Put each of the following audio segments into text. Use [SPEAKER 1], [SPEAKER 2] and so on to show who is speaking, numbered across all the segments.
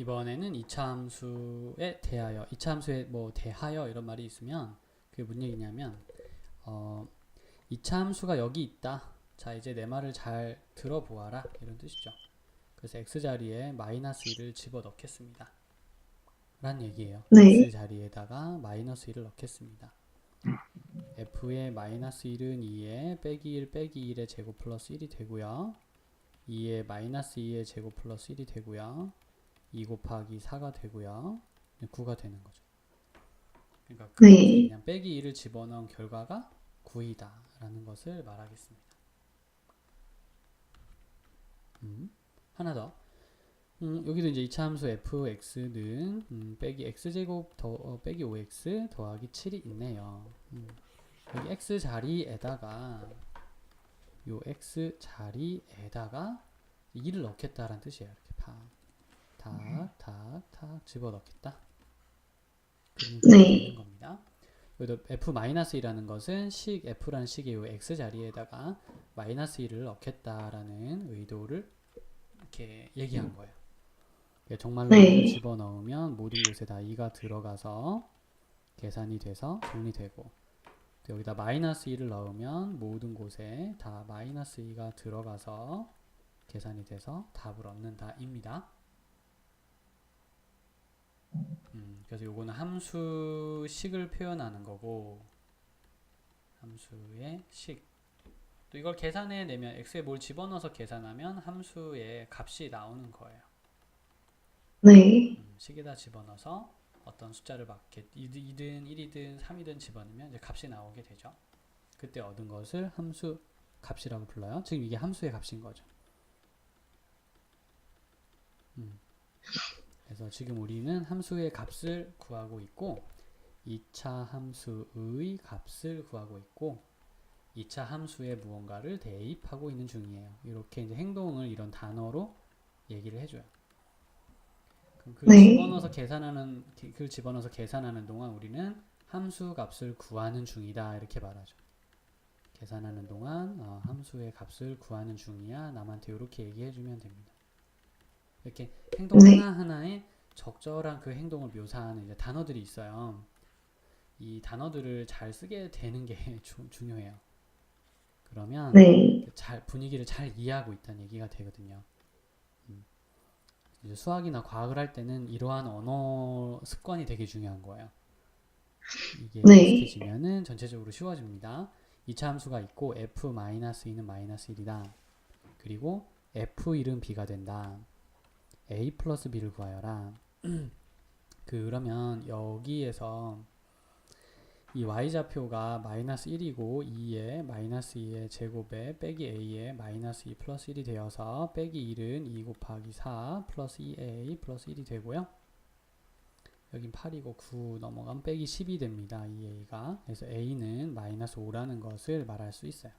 [SPEAKER 1] 이번에는 이차 함수에 대하여, 이차 함수에 뭐 대하여 이런 말이 있으면 그게 무슨 얘기냐면 어, 이차 함수가 여기 있다. 자, 이제 내 말을 잘 들어보아라. 이런 뜻이죠. 그래서 x 자리에 마이너스 1을 집어 넣겠습니다. 란 얘기예요.
[SPEAKER 2] 네.
[SPEAKER 1] x 자리에다가 마이너스 1을 넣겠습니다. f의 마이너스 1은 2에 빼기 1 빼기 1의 제곱 플러스 1이 되고요. 2에 마이너스 2의 제곱 플러스 1이 되고요. 2 곱하기 4가 되고요. 9가 되는 거죠. 그러니까 그
[SPEAKER 2] 네.
[SPEAKER 1] 그냥 빼기 1을 집어넣은 결과가 9이다 라는 것을 말하겠습니다. 음, 하나 더. 음, 여기도 이제 이차 함수 fx는 음, 빼기 x제곱 더 어, 빼기 5x 더하기 7이 있네요. 음, 여기 x 자리에다가 요 x 자리에다가 2를 넣겠다라는 뜻이에요. 이렇게 팍, 탁, 탁, 탁 집어 넣겠다. 그러면
[SPEAKER 2] 네.
[SPEAKER 1] 겁니다. 여기도 f-1이라는 것은 식 f라는 식의 요 x 자리에다가 마이너스 1을 넣겠다라는 의도를 이렇게 얘기한 거예요. 예, 정말로
[SPEAKER 2] 네.
[SPEAKER 1] 1을 집어넣으면 모든 곳에 다 2가 들어가서 계산이 돼서 정리되고 또 여기다 마이너스 1을 넣으면 모든 곳에 다 마이너스 2가 들어가서 계산이 돼서 답을 얻는다입니다. 음, 그래서 요거는 함수식을 표현하는 거고 함수의 식. 또 이걸 계산해 내면 x에 뭘 집어넣어서 계산하면 함수의 값이 나오는 거예요.
[SPEAKER 2] 네.
[SPEAKER 1] 음, 식에다 집어넣어서 어떤 숫자를 맞게 2든 1이든 3이든 집어넣으면 이제 값이 나오게 되죠. 그때 얻은 것을 함수 값이라고 불러요. 지금 이게 함수의 값인 거죠. 음. 그래서 지금 우리는 함수의 값을 구하고 있고 2차 함수의 값을 구하고 있고 2차 함수에 무언가를 대입하고 있는 중이에요. 이렇게 이제 행동을 이런 단어로 얘기를 해줘요. 그럼 그걸
[SPEAKER 2] 네.
[SPEAKER 1] 집어넣어서 계산하는 기- 그걸 집어넣어서 계산하는 동안 우리는 함수 값을 구하는 중이다 이렇게 말하죠. 계산하는 동안 어, 함수의 값을 구하는 중이야. 남한테 이렇게 얘기해주면 됩니다. 이렇게 행동
[SPEAKER 2] 네.
[SPEAKER 1] 하나 하나에 적절한 그 행동을 묘사하는 이제 단어들이 있어요. 이 단어들을 잘 쓰게 되는 게 주- 중요해요. 그러면
[SPEAKER 2] 네.
[SPEAKER 1] 잘 분위기를 잘 이해하고 있다는 얘기가 되거든요. 음. 수학이나 과학을 할 때는 이러한 언어 습관이 되게 중요한 거예요. 이게
[SPEAKER 2] 네.
[SPEAKER 1] 익숙해지면은 전체적으로 쉬워집니다. 2차 함수가 있고 f-2는 마이너스 1이다. 그리고 f1은 b가 된다. A 플러스 b를 구하여라. 그러면 여기에서 이 y좌표가 마이너스 1이고 2에 마이너스 2의 제곱에 빼기 a에 마이너스 2 플러스 1이 되어서 빼기 1은 2 곱하기 4 플러스 2a 플러스 1이 되고요. 여긴 8이고 9 넘어가면 빼기 10이 됩니다. 2a가. 그래서 a는 마이너스 5라는 것을 말할 수 있어요.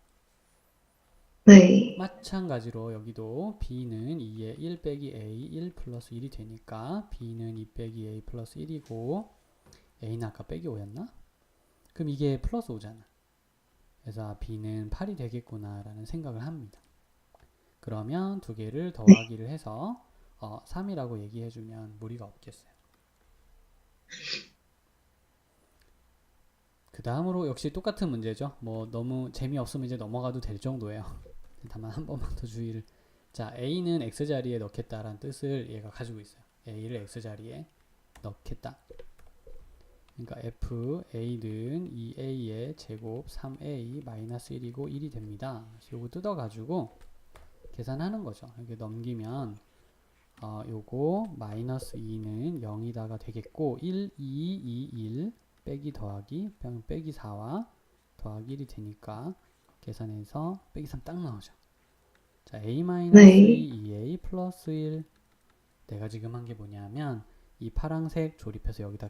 [SPEAKER 2] 네.
[SPEAKER 1] 마찬가지로 여기도 b는 2에 1 빼기 a 1 플러스 1이 되니까 b는 2 빼기 a 플러스 1이고 a는 아까 빼기 5였나? 그럼 이게 플러스 5잖아. 그래서 아, b는 8이 되겠구나 라는 생각을 합니다. 그러면 두 개를 더하기를 해서 어, 3이라고 얘기해주면 무리가 없겠어요. 그 다음으로 역시 똑같은 문제죠. 뭐 너무 재미없으면 이제 넘어가도 될 정도예요. 다만 한 번만 더 주의를. 자, a는 x 자리에 넣겠다라는 뜻을 얘가 가지고 있어요. a를 x 자리에 넣겠다. 그러니까 f a는 2a의 제곱 3a 마이너스 1이고 1이 됩니다. 요거 뜯어가지고 계산하는 거죠. 이렇게 넘기면 어, 요거 마이너스 2는 0이다가 되겠고 1, 2, 2, 1 빼기 더하기 빼기 4와 더하기 1이 되니까 계산해서 빼기 3 딱 나오죠. 자, a 마이너스
[SPEAKER 2] 네.
[SPEAKER 1] 2a 플러스 1 내가 지금 한 게 뭐냐면 이 파랑색 조립해서 여기다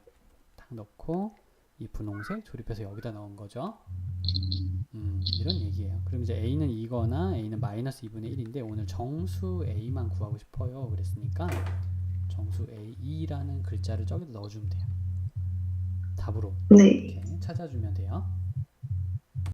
[SPEAKER 1] 딱 넣고 이 분홍색 조립해서 여기다 넣은 거죠. 음, 이런 얘기예요. 그럼 이제 a는 2거나 a는 마이너스 2분의 1인데 오늘 정수 a만 구하고 싶어요. 그랬으니까 정수 a2라는 글자를 저기다 넣어주면 돼요. 답으로
[SPEAKER 2] 네.
[SPEAKER 1] 이렇게 찾아주면 돼요.